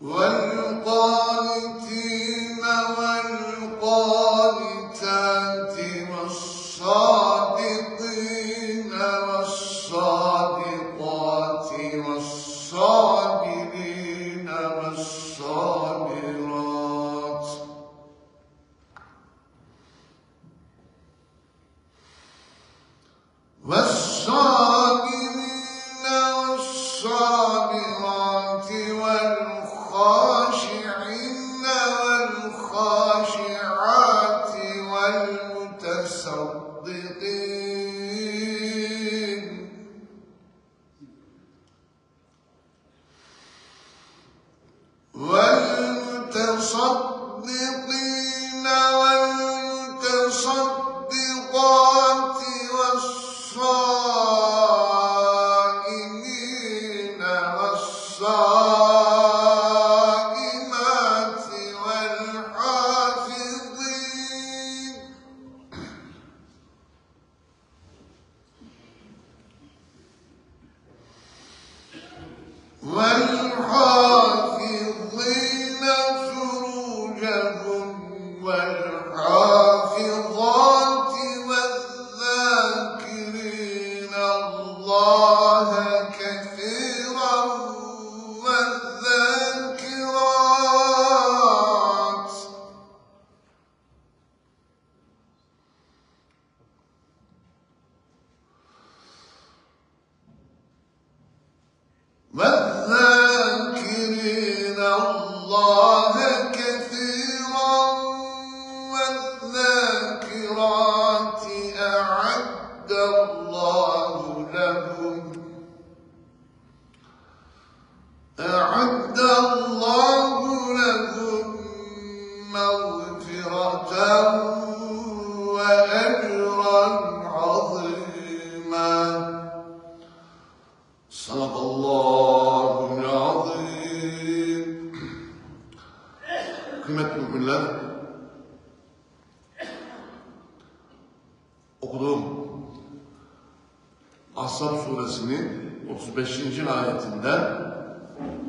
والقادر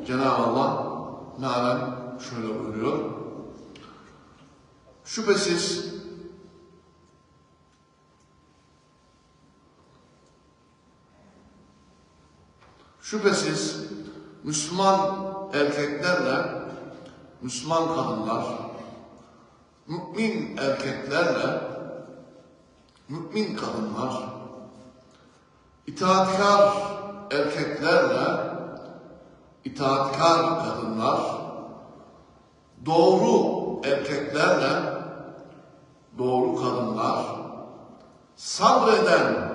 Cenab-ı Allah mealen şöyle buyuruyor. Şüphesiz Şüphesiz Müslüman erkeklerle Müslüman kadınlar, mümin erkeklerle mümin kadınlar, itaatkar erkeklerle itaatkar kadınlar, doğru erkeklerle doğru kadınlar, sabreden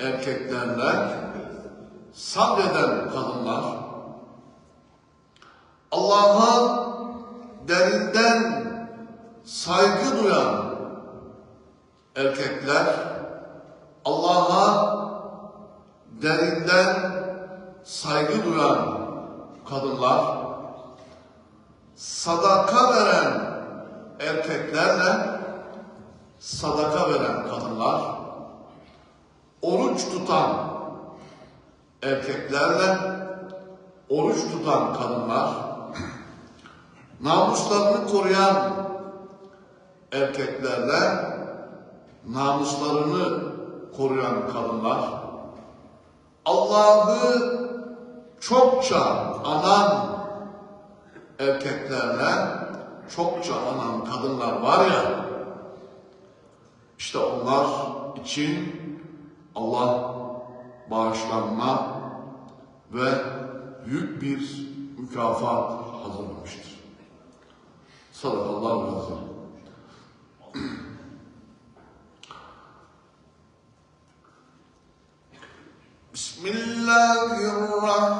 erkeklerle sabreden kadınlar, Allah'a derinden saygı duyan erkekler, Allah'a derinden saygı duyan kadınlar, sadaka veren erkeklerle sadaka veren kadınlar, oruç tutan erkeklerle oruç tutan kadınlar, namuslarını koruyan erkeklerle namuslarını koruyan kadınlar, Allah'ı çokça alan erkeklerle çokça alan kadınlar var ya işte onlar için Allah bağışlanma ve büyük bir mükafat hazırlamıştır. Sallallahu aleyhi ve. Bismillahirrahmanirrahim.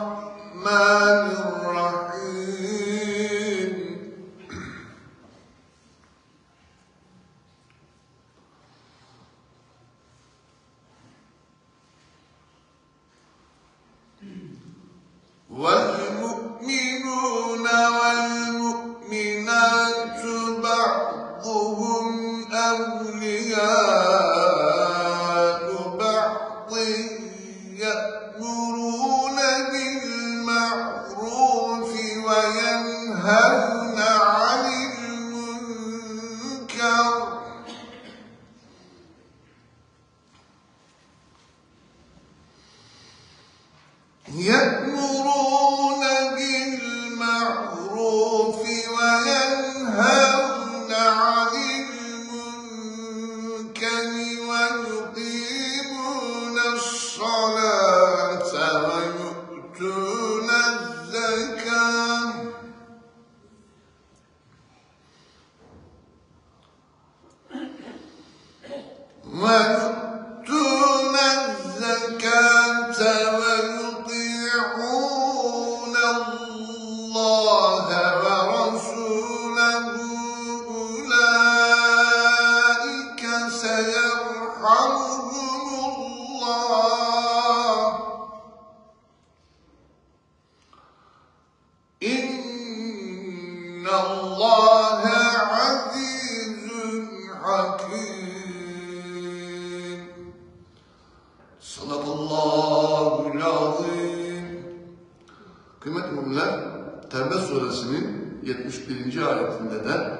Ayetinde de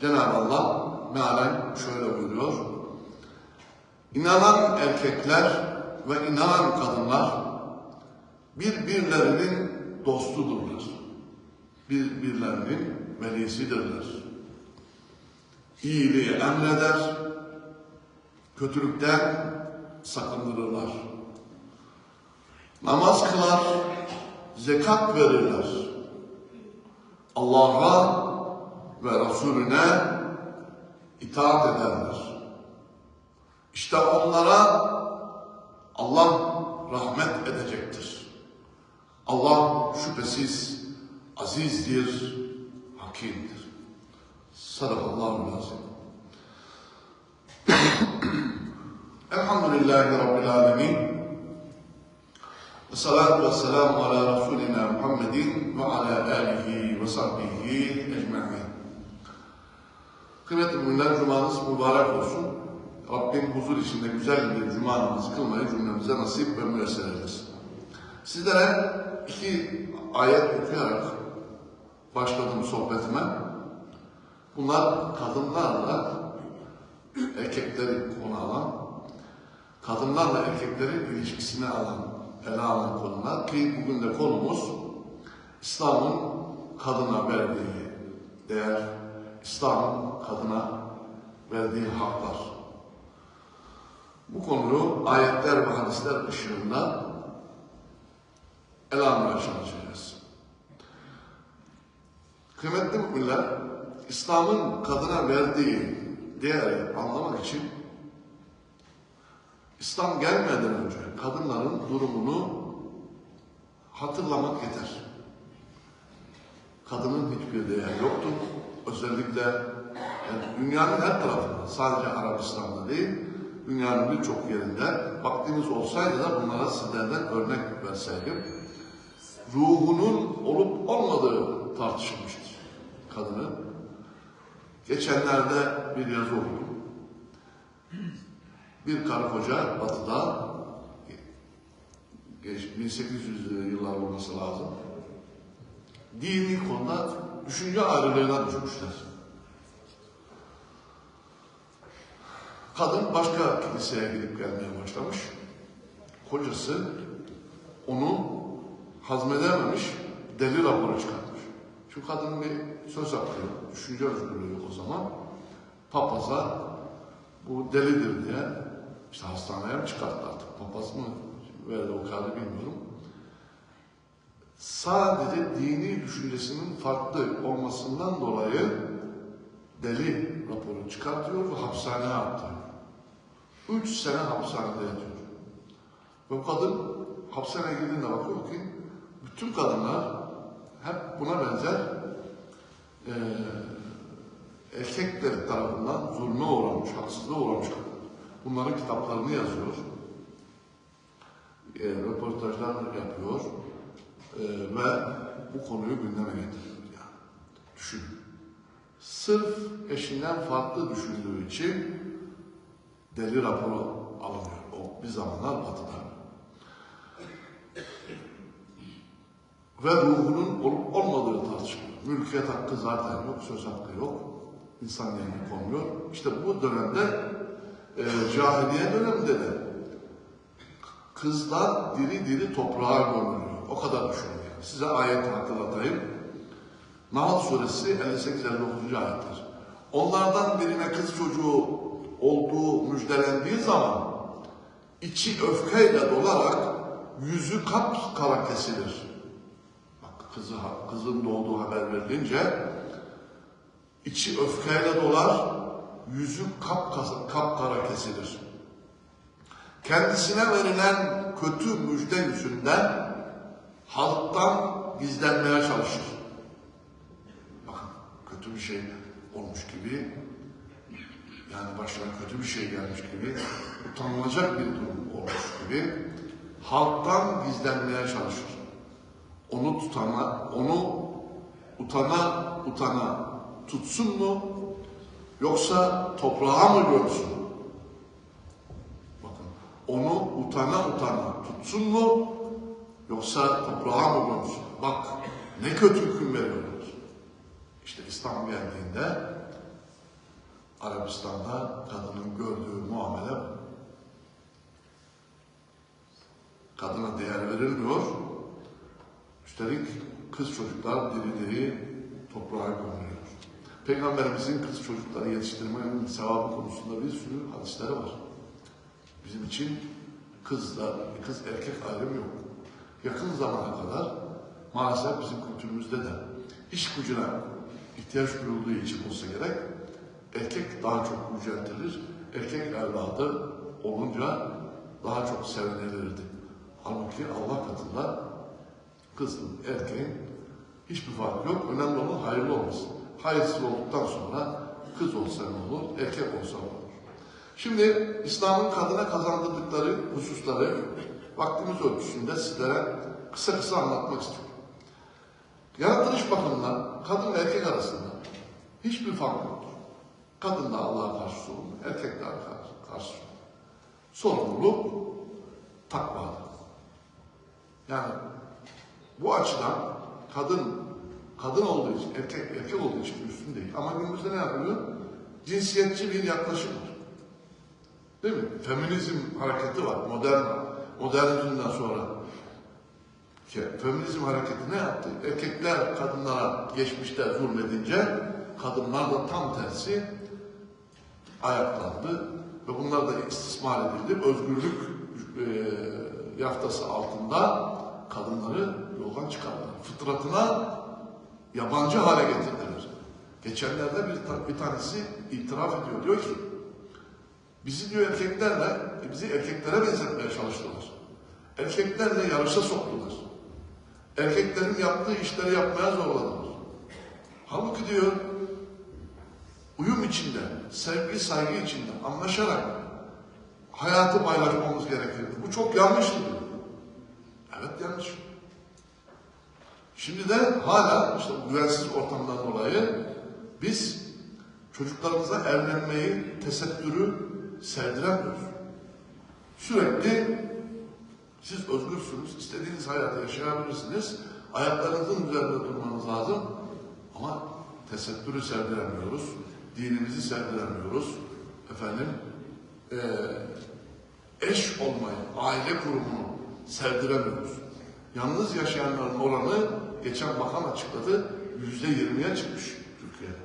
Cenab-ı Allah mealen şöyle buyuruyor. İnanan erkekler ve inanan kadınlar birbirlerinin dostudurlar. Birbirlerinin velisidirler. İyiliği emreder, kötülükten sakındırırlar. Namaz kılar, zekat verirler. Allah'a ve Resulüne itaat ederler. İşte onlara Allah rahmet edecektir. Allah şüphesiz azizdir, hakimdir. Sadakallahu lazım. Elhamdülillahi Rabbil Alemin. Ve salatu ve selamu ala Resulina Muhammedin ve ala alihi ve sahbihi ecma'in. Kıymetli müminler, Cumanız mübarek olsun. Rabbim huzur içinde güzel bir Cuma namazı kılmayı cümlemize nasip ve müyesser eylesin. Sizlere iki ayet okuyarak başladım sohbetime. Bunlar kadınlarla erkekleri konu alan, kadınlarla erkeklerin ilişkisini alan, ele alan konular ki bugün de konumuz İslam'ın kadına verdiği değer, İslam'ın kadına verdiği haklar. Bu konuyu ayetler ve hadisler ışığında ele almaya çalışacağız. Kıymetli müminler, İslam'ın kadına verdiği değeri anlamak için İslam gelmeden önce kadınların durumunu hatırlamak yeter. Kadının hiçbir değeri yoktu. Özellikle yani dünyanın her tarafında, sadece Arabistan'da değil, dünyanın birçok yerinde vaktimiz olsaydı da bunlara sizlerden örnek verseydim, ruhunun olup olmadığı tartışılmıştır kadının. Geçenlerde bir yazı okudum. Bir karı koca batıda geç- 1800 yıllar olması lazım. Dini konuda düşünce ayrılığına düşmüşler. Kadın başka kiliseye gidip gelmeye başlamış. Kocası onu hazmedememiş, deli raporu çıkartmış. Şu kadının bir söz hakkı düşünce özgürlüğü yok o zaman. Papaza bu delidir diye işte hastaneye mi çıkarttı artık? Papaz mı? verdi o kağıdı bilmiyorum. Sadece dini düşüncesinin farklı olmasından dolayı deli raporu çıkartıyor ve hapishaneye attırıyor. Üç sene hapishanede yatıyor. Ve bu kadın hapishaneye girdiğinde bakıyor ki bütün kadınlar hep buna benzer eee erkekler tarafından zulme uğramış, haksızlığa uğramış. Bunların kitaplarını yazıyor. E, röportajlar yapıyor. Ve bu konuyu gündeme getiriyor. Yani. Düşün. Sırf eşinden farklı düşündüğü için deli raporu alınıyor. O bir zamanlar batıda. Ve ruhunun olup olmadığı tartışılıyor. Mülkiyet hakkı zaten yok, söz hakkı yok. İnsan yerine konmuyor. İşte bu dönemde e, cahiliye döneminde de kızlar diri diri toprağa gömülüyor. O kadar düşünün. Size ayeti hatırlatayım. Nahl suresi 58-59. ayetler. Onlardan birine kız çocuğu olduğu müjdelendiği zaman içi öfkeyle dolarak yüzü kapkara kesilir. Bak kızı, kızın doğduğu haber verilince içi öfkeyle dolar, yüzü kapkara, kapkara kesilir. Kendisine verilen kötü müjde yüzünden halktan gizlenmeye çalışır. Bakın kötü bir şey olmuş gibi, yani başına kötü bir şey gelmiş gibi, utanılacak bir durum olmuş gibi halktan gizlenmeye çalışır. Onu tutana, onu utana utana tutsun mu yoksa toprağa mı görsün? Bakın onu utana utana tutsun mu yoksa toprağa mı görsün? Bak ne kötü hüküm veriyorlar. İşte İslam geldiğinde Arabistan'da kadının gördüğü muamele kadına değer verilmiyor. Üstelik kız çocuklar diri diri toprağa gömülüyor. Peygamberimizin kız çocukları yetiştirmenin sevabı konusunda bir sürü hadisleri var. Bizim için kızla, kız erkek ayrımı yok. Yakın zamana kadar maalesef bizim kültürümüzde de iş gücüne ihtiyaç duyulduğu için olsa gerek erkek daha çok yüceltilir. Erkek evladı olunca daha çok sevinilirdi. Halbuki Allah katında kızın, erkeğin hiçbir farkı yok. Önemli olan hayırlı olması. Hayırsız olduktan sonra kız olsa ne olur, erkek olsa ne olur. Şimdi İslam'ın kadına kazandırdıkları hususları vaktimiz ölçüsünde sizlere kısa kısa anlatmak istiyorum. Yaratılış bakımından kadın ve erkek arasında hiçbir fark yoktur. Kadın da Allah'a karşı sorumlu, erkek de Allah'a karşı sorumlu. Sorumluluk takvadır. Yani bu açıdan kadın kadın olduğu için, erkek erkek olduğu için üstün değil. Ama günümüzde ne yapılıyor? Cinsiyetçi bir yaklaşım var. Değil mi? Feminizm hareketi var, modern modernizmden sonra. Ki, feminizm hareketi ne yaptı? Erkekler kadınlara geçmişte zulmedince kadınlar da tam tersi ayaklandı ve bunlar da istismar edildi. Özgürlük e, yaftası altında kadınları yoldan çıkardılar. Fıtratına yabancı hale getirdiler. Geçenlerde bir, bir tanesi itiraf ediyor. Diyor ki bizi diyor erkeklerle bizi erkeklere benzetmeye çalıştılar. Erkeklerle yarışa soktular. Erkeklerin yaptığı işleri yapmaya zorladılar. Halbuki diyor uyum içinde, sevgi saygı içinde anlaşarak hayatı paylaşmamız gerekirdi. Bu çok yanlıştı diyor. Evet yanlış. Şimdi de hala işte bu güvensiz ortamdan dolayı biz çocuklarımıza evlenmeyi, tesettürü sevdiremiyoruz. Sürekli siz özgürsünüz, istediğiniz hayatı yaşayabilirsiniz, ayaklarınızın üzerinde durmanız lazım ama tesettürü sevdiremiyoruz, dinimizi sevdiremiyoruz, efendim, e, eş olmayı, aile kurumunu sevdiremiyoruz. Yalnız yaşayanların oranı geçen bakan açıkladı, yüzde yirmiye çıkmış Türkiye'de.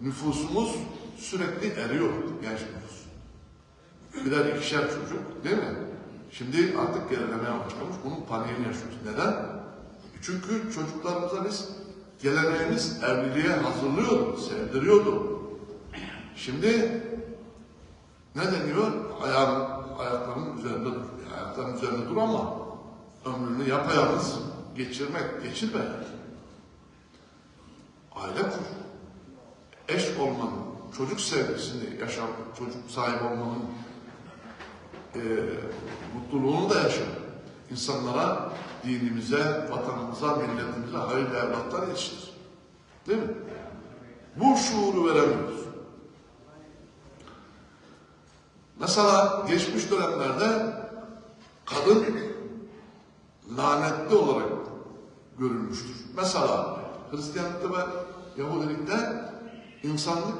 Nüfusumuz sürekli eriyor genç nüfus. Birer ikişer çocuk değil mi? Şimdi artık gerilemeye başlamış. Bunun paniğini yaşıyoruz. Neden? Çünkü çocuklarımıza biz geleneğimiz evliliğe hazırlıyordu, sevdiriyordu. Şimdi ne deniyor? Ayağın, ayaklarının üzerinde dur. Ayakların üzerinde dur ama ömrünü yapayalnız geçirmek, geçirme. Aile kur. Eş olmanın, çocuk sevgisini yaşam, çocuk sahibi olmanın e, mutluluğunu da yaşa. İnsanlara, dinimize, vatanımıza, milletimize hayırlı evlatlar yetiştir. Değil mi? Bu şuuru veremiyoruz. Mesela geçmiş dönemlerde kadın lanetli olarak görülmüştür. Mesela Hristiyanlıkta ve Yahudilikte insanlık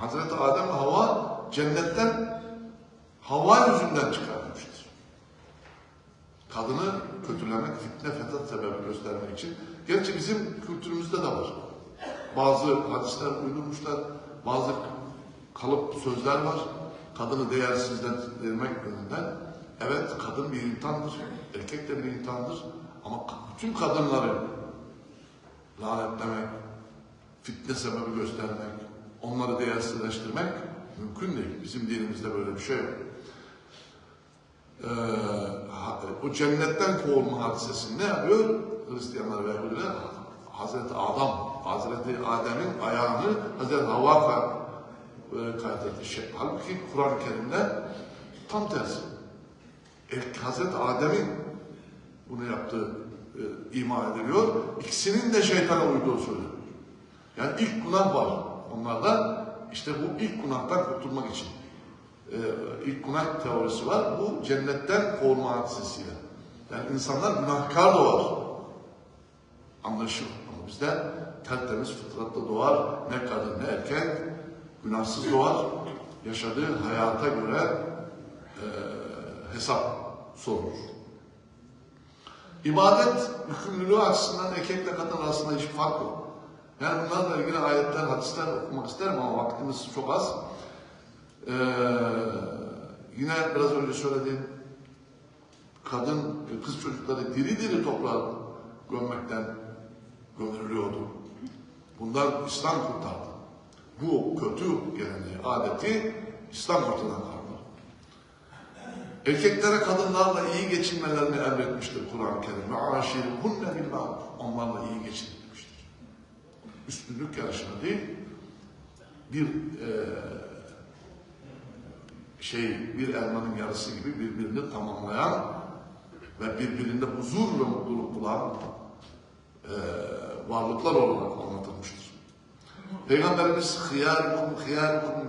Hazreti Adem ve Hava cennetten hava yüzünden çıkarılmıştır. Kadını kötülemek, fitne, fesat sebebi göstermek için. Gerçi bizim kültürümüzde de var. Bazı hadisler uydurmuşlar, bazı kalıp sözler var. Kadını değersizleştirmek yönünden. Evet, kadın bir imtihandır, erkek de bir imtihandır. Ama bütün kadınları lanetlemek, fitne sebebi göstermek, onları değersizleştirmek mümkün değil. Bizim dinimizde böyle bir şey yok. Ee, o cennetten kovulma hadisesini ne yapıyor? Hristiyanlar ve Yahudiler Hazreti Adam, Hazreti Adem'in ayağını Hazreti Havva e, kaydetti. Şey, halbuki Kur'an-ı Kerim'de tam tersi. İlk Hazreti Adem'in bunu yaptığı e, ima ediliyor. İkisinin de şeytana uyduğu söyleniyor. Yani ilk günah var onlarda. İşte bu ilk günahtan kurtulmak için. Ee, ilk günah teorisi var. Bu cennetten kovulma hadisesiyle. Yani insanlar günahkar doğar. Anlaşılır. Ama bizde tertemiz fıtratta doğar. Ne kadın ne erkek günahsız doğar. Yaşadığı hayata göre e, hesap sorulur. İbadet yükümlülüğü açısından erkekle kadın arasında hiçbir fark yok. Yani bunlarla ilgili ayetler, hadisler okumak isterim ama vaktimiz çok az. Ee, yine biraz önce söylediğim kadın, kız çocukları diri diri toprağa gömmekten gömülüyordu. Bundan İslam kurtardı. Bu kötü geleneği, adeti İslam ortadan kaldırdı. Erkeklere kadınlarla iyi geçinmelerini emretmiştir Kur'an-ı Kerim. Aşirhunne bil. Onlarla iyi geçin. Üstünlük yarışına değil, bir e, şey, bir elmanın yarısı gibi birbirini tamamlayan ve birbirinde huzur ve mutluluk bulan e, varlıklar olarak anlatılmıştır. Peygamberimiz hıyârukum hıyârukum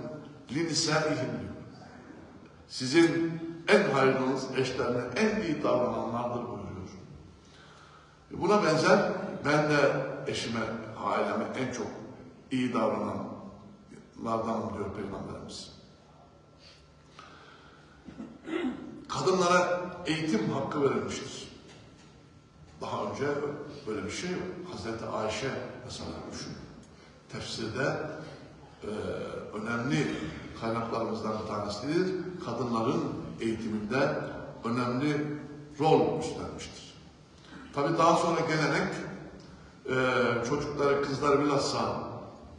linisâihim diyor. Sizin en hayırlınız eşlerine en iyi davrananlardır buyuruyor. E Buna benzer ben de eşime, aileme en çok iyi davrananlardanım diyor Peygamberimiz. Kadınlara eğitim hakkı verilmiştir. Daha önce böyle bir şey yok. Hazreti Ayşe mesela düşün. Tefsirde e, önemli kaynaklarımızdan bir tanesidir. Kadınların eğitiminde önemli rol üstlenmiştir. Tabi daha sonra gelenek e, çocukları, kızları bilhassa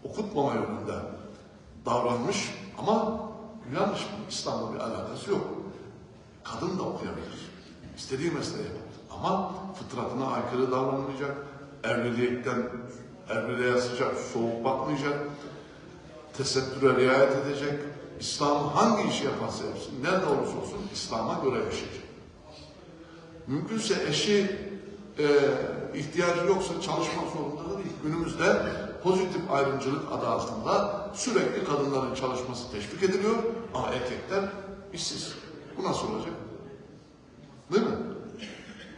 okutmama yönünde davranmış ama yanlış İslam'la bir alakası yok. Kadın da okuyabilir. İstediği mesleği yapabilir. Ama fıtratına aykırı davranmayacak. Evlilikten evliliğe sıcak, soğuk bakmayacak. Tesettüre riayet edecek. İslam hangi işi yaparsa yapsın, nerede olursa olsun İslam'a göre yaşayacak. Mümkünse eşi e, ihtiyacı yoksa çalışmak zorunda da değil. Günümüzde pozitif ayrımcılık adı altında sürekli kadınların çalışması teşvik ediliyor ama erkekler işsiz. Bu nasıl olacak? Değil mi?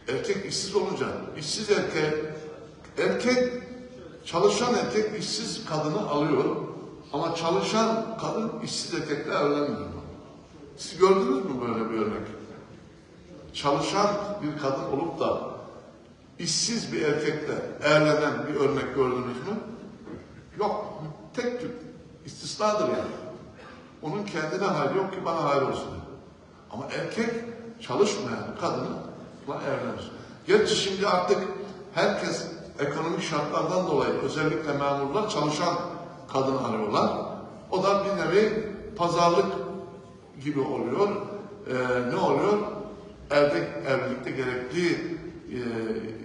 Erkek işsiz olunca, işsiz erkek, erkek, çalışan erkek işsiz kadını alıyor ama çalışan kadın işsiz erkekle evlenmiyor. Siz gördünüz mü böyle bir örnek? Çalışan bir kadın olup da işsiz bir erkekle evlenen bir örnek gördünüz mü? Yok. Tek tük. İstisnadır yani. Onun kendine hali yok ki bana hali olsun. Ama erkek çalışmayan kadınla evlenir. Gerçi şimdi artık herkes ekonomik şartlardan dolayı özellikle memurlar çalışan kadın arıyorlar. O da bir nevi pazarlık gibi oluyor. Ee, ne oluyor? Evde, evlilikte gerekli e,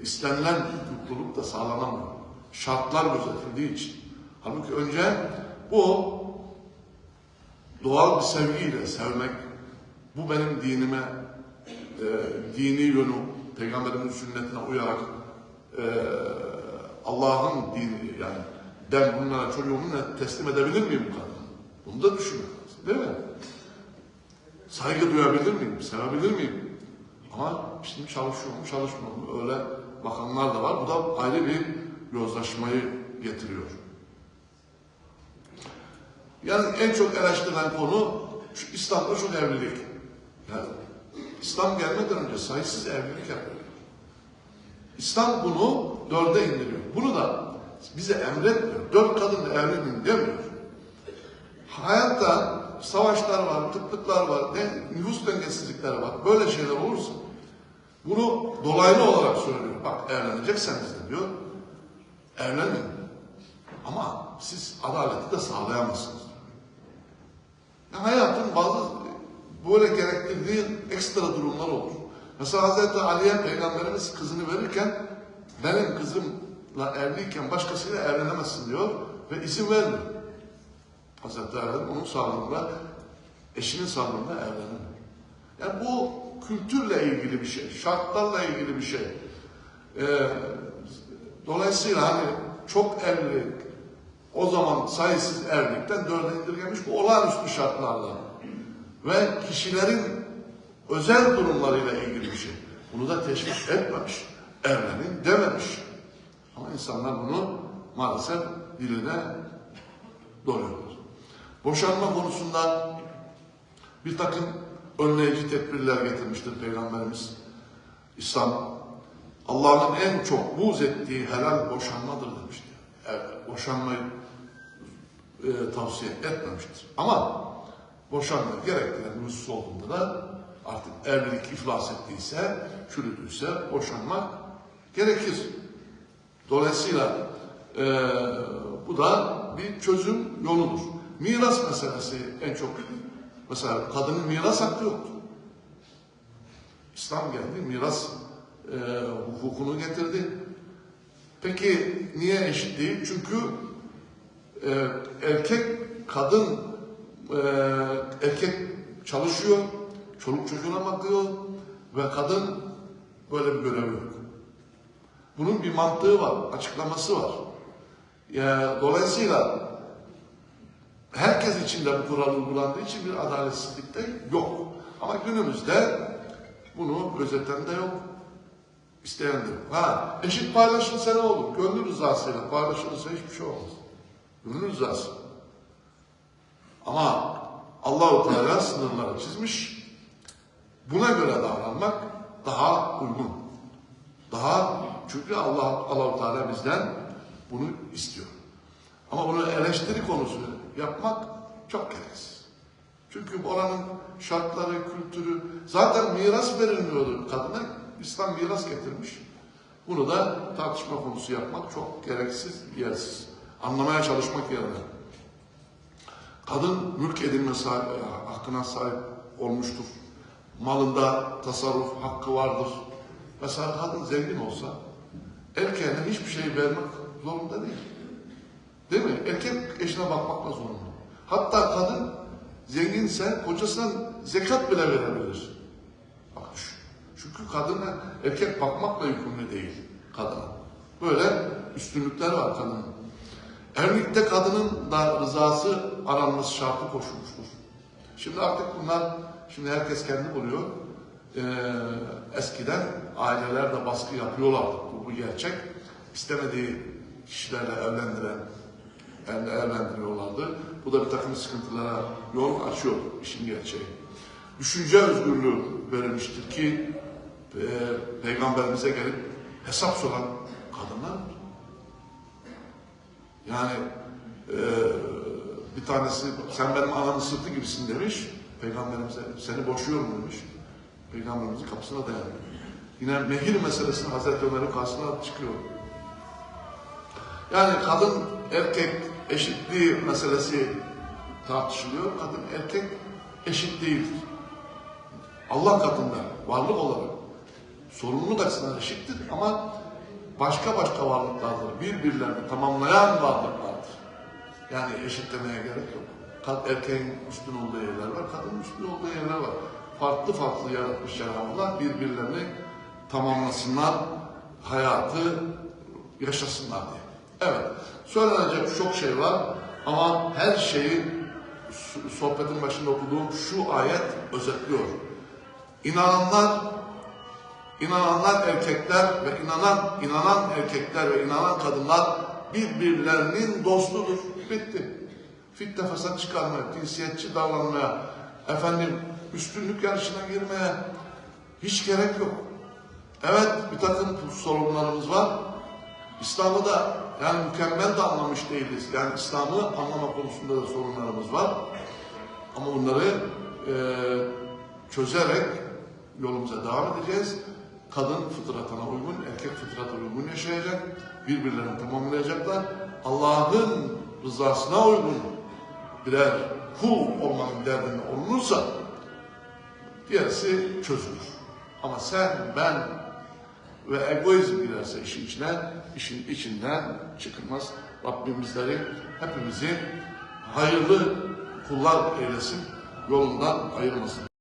istenilen mutluluk da sağlanamıyor. Şartlar gözetildiği için. Halbuki önce bu doğal bir sevgiyle sevmek, bu benim dinime, e, dini yönü, Peygamberimin sünnetine uyarak e, Allah'ın dini yani ben bunlara çocuğumu ne- teslim edebilir miyim bu kadına? Bunu da düşünmek lazım, değil mi? Saygı duyabilir miyim? Sevebilir miyim? Ama şimdi çalışıyor mu, çalışmıyor mu? Öyle bakanlar da var. Bu da ayrı bir yozlaşmayı getiriyor. Yani en çok eleştirilen konu şu İslam'da çok evlilik. Yani İslam gelmeden önce sayısız evlilik yapıyor. İslam bunu dörde indiriyor. Bunu da bize emretmiyor. Dört kadınla evlenin demiyor. Hayatta savaşlar var, tıklıklar var, nüfus dengesizlikleri var. Böyle şeyler olursa bunu dolaylı olarak söylüyor. Bak evlenecekseniz de diyor, evlenin. Ama siz adaleti de sağlayamazsınız. Ya hayatın bazı böyle gerektirdiği ekstra durumlar olur. Mesela Hazreti Ali'ye Peygamberimiz kızını verirken benim kızımla evliyken başkasıyla evlenemezsin diyor ve izin vermiyor. Hazreti Ali onun sağlığında, eşinin sağlığında evlenemiyor. Yani bu kültürle ilgili bir şey, şartlarla ilgili bir şey. Ee, dolayısıyla hani çok evlilik, o zaman sayısız evlilikten dörde indirgemiş bu olağanüstü şartlarla ve kişilerin özel durumlarıyla ilgili bir şey. Bunu da teşvik etmemiş, evlenin dememiş. Ama insanlar bunu maalesef diline doluyorlar. Boşanma konusunda bir takım önleyici tedbirler getirmiştir Peygamberimiz. İslam Allah'ın en çok buğz ettiği helal boşanmadır demiştir. Evet, boşanmayı e, tavsiye etmemiştir. Ama boşanma gerektiren husus olduğunda da artık evlilik iflas ettiyse, çürüdüyse boşanmak gerekir. Dolayısıyla e, bu da bir çözüm yoludur. Miras meselesi en çok. Mesela kadının miras hakkı yoktu. İslam geldi, miras e, hukukunu getirdi. Peki niye eşit değil? Çünkü e, erkek, kadın, e, erkek çalışıyor, çoluk çocuğuna bakıyor ve kadın böyle bir görevi yok. Bunun bir mantığı var, açıklaması var. Ya, dolayısıyla herkes için de bu kural uygulandığı için bir adaletsizlik de yok. Ama günümüzde bunu gözeten de yok. İsteyen de yok. Ha, eşit paylaşılsa ne olur? Gönül rızasıyla paylaşılırsa hiçbir şey olmaz. Gönül rızası. Ama Allahu Teala sınırları çizmiş. Buna göre davranmak daha uygun. Daha çünkü Allah Allahu Teala bizden bunu istiyor. Ama bunu eleştiri konusu yapmak çok gereksiz. Çünkü oranın şartları, kültürü, zaten miras verilmiyordu kadına. İslam miras getirmiş. Bunu da tartışma konusu yapmak çok gereksiz, yersiz. Anlamaya çalışmak yerine. Kadın mülk edinme sahibi, hakkına sahip olmuştur. Malında tasarruf hakkı vardır. Mesela kadın zengin olsa erkeğine hiçbir şey vermek zorunda değil. Değil mi? Erkek eşine bakmakla zorunda. Hatta kadın zenginse kocasından zekat bile verebilir. Bak şu- çünkü kadına erkek bakmakla yükümlü değil kadına. Böyle üstünlükler var kadının. Evlilikte kadının da rızası aranması şartı koşulmuştur. Şimdi artık bunlar, şimdi herkes kendi buluyor. Ee, eskiden aileler de baskı yapıyorlardı. Bu, bu gerçek. İstemediği kişilerle evlendiren, yani evlendiriyorlardı. Bu da bir takım sıkıntılara yol açıyor işin gerçeği. Düşünce özgürlüğü verilmiştir ki e, peygamberimize gelip hesap soran kadınlar. Yani e, bir tanesi sen benim anamın sırtı gibisin demiş. Peygamberimize seni boşuyorum demiş. Peygamberimizin kapısına dayanıyor. Yine mehir meselesinde Hazreti Ömer'in karşısına çıkıyor. Yani kadın erkek eşitliği meselesi tartışılıyor. Kadın erkek eşit değildir. Allah katında varlık olarak sorumluluk açısından eşittir ama başka başka varlıklardır. Birbirlerini tamamlayan varlıklardır. Yani eşitlemeye gerek yok. Erkeğin üstün olduğu yerler var, kadının üstün olduğu yerler var. Farklı farklı yaratmış Cenab-ı birbirlerini tamamlasınlar, hayatı yaşasınlar diye. Evet, söylenecek çok şey var ama her şeyi sohbetin başında okuduğum şu ayet özetliyor. İnananlar İnananlar erkekler ve inanan inanan erkekler ve inanan kadınlar birbirlerinin dostudur. Bitti. Fitne fesat çıkarmaya, cinsiyetçi davranmaya, efendim üstünlük yarışına girmeye hiç gerek yok. Evet bir takım sorunlarımız var. İslam'ı da yani mükemmel de anlamış değiliz. Yani İslam'ı anlama konusunda da sorunlarımız var. Ama bunları e, çözerek yolumuza devam edeceğiz. Kadın fıtratına uygun, erkek fıtratına uygun yaşayacak. Birbirlerini tamamlayacaklar. Allah'ın rızasına uygun birer kul olmanın derdinde olunursa gerisi çözülür. Ama sen, ben ve egoizm girerse işin içine, işin içinden çıkılmaz. Rabbim bizleri, hepimizi hayırlı kullar eylesin, yolundan ayırmasın.